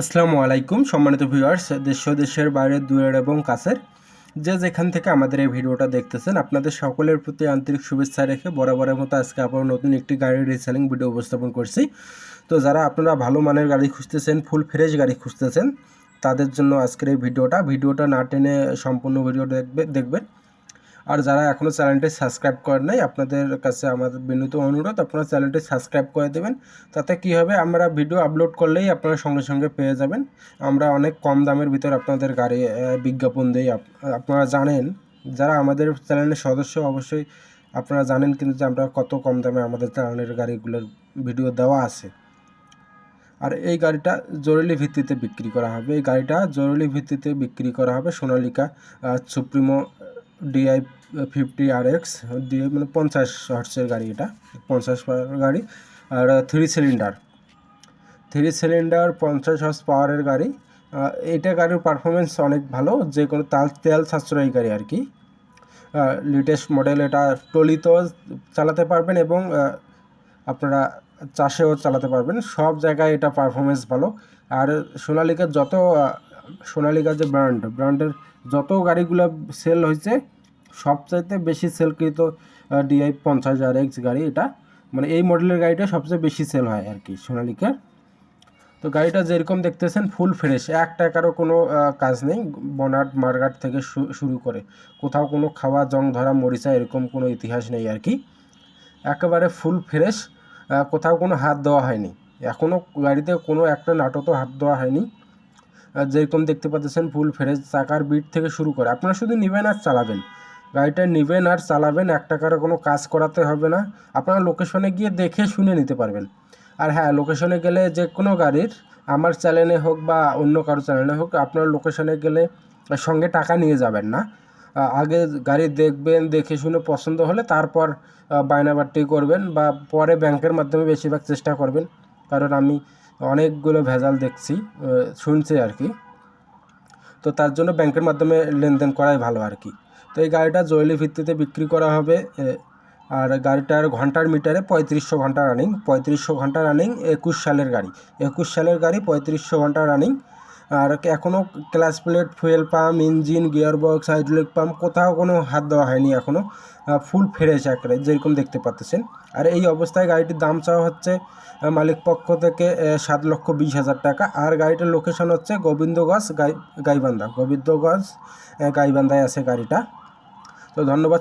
আসসালামু আলাইকুম, সম্মানিত ভিউয়ার্স দেশ দেশের বাইরে, দূরের এবং কাছের। যে যেখান থেকে আমাদের এই ভিডিওটা দেখতেছেন, আপনাদের সকলের প্রতি আন্তরিক শুভেচ্ছা রেখে বরাবরের মতো আজকে আবার নতুন একটি গাড়ির রিসেলিং ভিডিও উপস্থাপন করছি। তো যারা আপনারা ভালো মানের গাড়ি খুঁজতেছেন ফুল ফ্রেশ গাড়ি খুঁজতেছেন, তাদের জন্য আজকের এই ভিডিওটা ভিডিওটা না টেনে সম্পূর্ণ ভিডিও দেখবে দেখবেন। আর যারা এখনও চ্যানেলটি সাবস্ক্রাইব করেন নাই, আপনাদের কাছে আমাদের বিনীত অনুরোধ, আপনারা চ্যানেলটি সাবস্ক্রাইব করে দেবেন। তাতে কি হবে? আমরা ভিডিও আপলোড করলেই আপনারা সঙ্গে সঙ্গে পেয়ে যাবেন। আমরা অনেক কম দামের ভিতর আপনাদের গাড়ি বিজ্ঞাপন দিই। আপনারা জানেন, যারা আমাদের চ্যানেলের সদস্য অবশ্যই আপনারা জানেন কিন্তু যে আমরা কত কম দামে আমাদের চ্যানেলের গাড়িগুলোর ভিডিও দেওয়া আছে। আর এই গাড়িটা জরুরি ভিত্তিতে বিক্রি করা হবে। এই গাড়িটা জরুরি ভিত্তিতে বিক্রি করা হবে Sonalika supremo DI fifty R X DI মানে পঞ্চাশ হর্সের গাড়ি এটা, পঞ্চাশ পাওয়ারের গাড়ি। আর থ্রি সিলিন্ডার থ্রি সিলিন্ডার পঞ্চাশ হর্স পাওয়ারের গাড়ি। এইটা গাড়ির পারফরমেন্স অনেক ভালো, যে কোনো তাল, তেল সাশ্রয়ী গাড়ি আর কি। লেটেস্ট মডেল এটা টলিতেও চালাতে পারবেন এবং আপনারা চাষেও চালাতে পারবেন। সব জায়গায় এটা পারফরমেন্স ভালো। আর সোনালিকার যত সোনালিকার যে ব্র্যান্ড ব্র্যান্ডের যত গাড়িগুলো সেল হয়েছে সবচাইতে বেশি সেলকৃত ডিআই পঞ্চাশ আর এক্স গাড়ি, এটা মানে এই মডেলের গাড়িটা সবচেয়ে বেশি সেল হয় আর কি সোনালিকার। তো গাড়িটা যেরকম দেখতেছেন ফুল ফ্রেশ এক টাকারও কোনো কাজ নেই, বনাট মার্গাট থেকে শুরু করে। কোথাও কোনো খাওয়া, জং ধরা, মরিচা এরকম কোনো ইতিহাস নেই আর কি। একেবারে ফুল ফ্রেশ কোথাও কোনো হাত দেওয়া হয়নি। এখনও গাড়িতে কোনো একটা নাটকও হাত দেওয়া হয়নি। যেরকম দেখতে পাচ্ছেন ফুল ফ্রেশ চাকার বিট থেকে শুরু করে। আপনারা শুধু নেবেন আর চালাবেন। গাড়িটা নেবেন আর চালাবেন, এক টাকারও কোনো কাজ করাতে হবে না। আপনারা লোকেশনে গিয়ে দেখে শুনে নিতে পারবেন। আর হ্যাঁ লোকেশনে গেলে যে কোনো গাড়ির, আমার চ্যানেলে হোক বা অন্য কারও চ্যানেলে হোক, আপনার লোকেশনে গেলে সঙ্গে টাকা নিয়ে যাবেন না। আগে গাড়ি দেখবেন, দেখে শুনে পছন্দ হলে তারপর বায়নাবাট্টি করবেন বা পরে ব্যাংকের মাধ্যমে বেশিরভাগ চেষ্টা করবেন। কারণ আমি অনেকগুলো ভেজাল দেখছি শুনছি আর কি। তো তার জন্য ব্যাংকের মাধ্যমে লেনদেন করাই ভালো আর কি। তো এই গাড়িটা জরুরি ভিত্তিতে বিক্রি করা হবে আর গাড়িটার ঘণ্টার মিটারে পঁয়ত্রিশশো ঘণ্টা রানিং, পঁয়ত্রিশশো ঘণ্টা রানিং একুশ সালের গাড়ি, একুশ সালের গাড়ি, পঁয়ত্রিশশো ঘণ্টা রানিং। আর এখনও clutch plate, fuel pump, engine gear box hydraulic pump কোথাও কোনো হাত দেওয়া হয়নি এখনও ফুল ফ্রেশ একেবারে, যেরকম দেখতে পাচ্ছেন। আর এই অবস্থায় গাড়িটির দাম চাওয়া হচ্ছে মালিক পক্ষ থেকে সাত লক্ষ বিশ হাজার টাকা। আর গাড়িটার লোকেশন হচ্ছে গোবিন্দগঞ্জ গাই, গাইবান্ধা গোবিন্দগঞ্জ গাইবান্ধায় আছে গাড়িটা। তো ধন্যবাদ